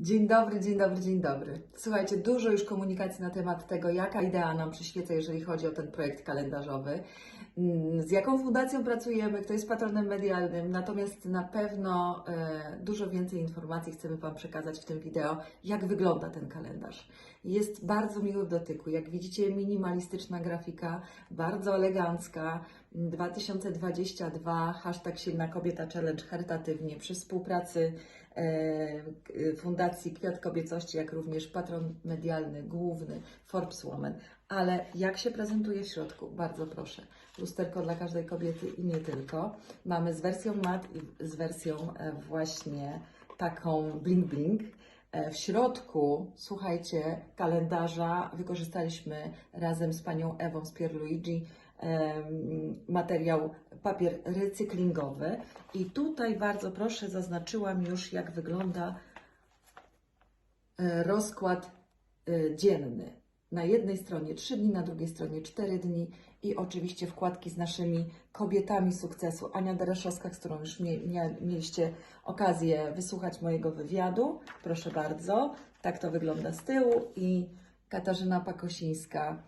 Dzień dobry, dzień dobry, dzień dobry. Słuchajcie, dużo już komunikacji na temat tego, jaka idea nam przyświeca, jeżeli chodzi o ten projekt kalendarzowy, Mm, z jaką fundacją pracujemy, kto jest patronem medialnym, natomiast na pewno e, dużo więcej informacji chcemy Wam przekazać w tym wideo, jak wygląda ten kalendarz. Jest bardzo miły w dotyku, jak widzicie minimalistyczna grafika, bardzo elegancka, 2022, hashtag Silna Kobieta Challenge charytatywnie przy współpracy e, Fundacji Kwiat Kobiecości, jak również patron medialny główny Forbes Woman. Ale jak się prezentuje w środku? Bardzo proszę. Lusterko dla każdej kobiety i nie tylko. Mamy z wersją mat i z wersją e, właśnie taką bling bling. E, W środku, słuchajcie, kalendarza wykorzystaliśmy razem z panią Ewą z Pierluigi materiał papier recyklingowy i tutaj bardzo proszę zaznaczyłam już jak wygląda e, rozkład e, dzienny. Na jednej stronie 3 dni, na drugiej stronie 4 dni i oczywiście wkładki z naszymi kobietami sukcesu. Ania Dereszowska, z którą już mieliście okazję wysłuchać mojego wywiadu. Proszę bardzo. Tak to wygląda z tyłu i Katarzyna Pakosińska,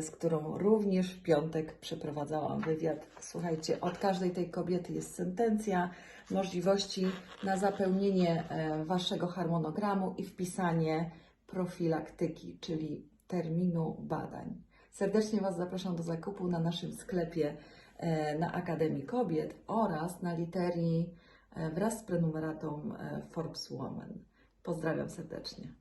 z którą również w piątek przeprowadzałam wywiad. Słuchajcie, od każdej tej kobiety jest sentencja, możliwości na zapełnienie e, Waszego harmonogramu i wpisanie profilaktyki, czyli terminu badań. Serdecznie Was zapraszam do zakupu na naszym sklepie e, na Akademii Kobiet oraz na literii e, wraz z prenumeratą e, Forbes Woman. Pozdrawiam serdecznie.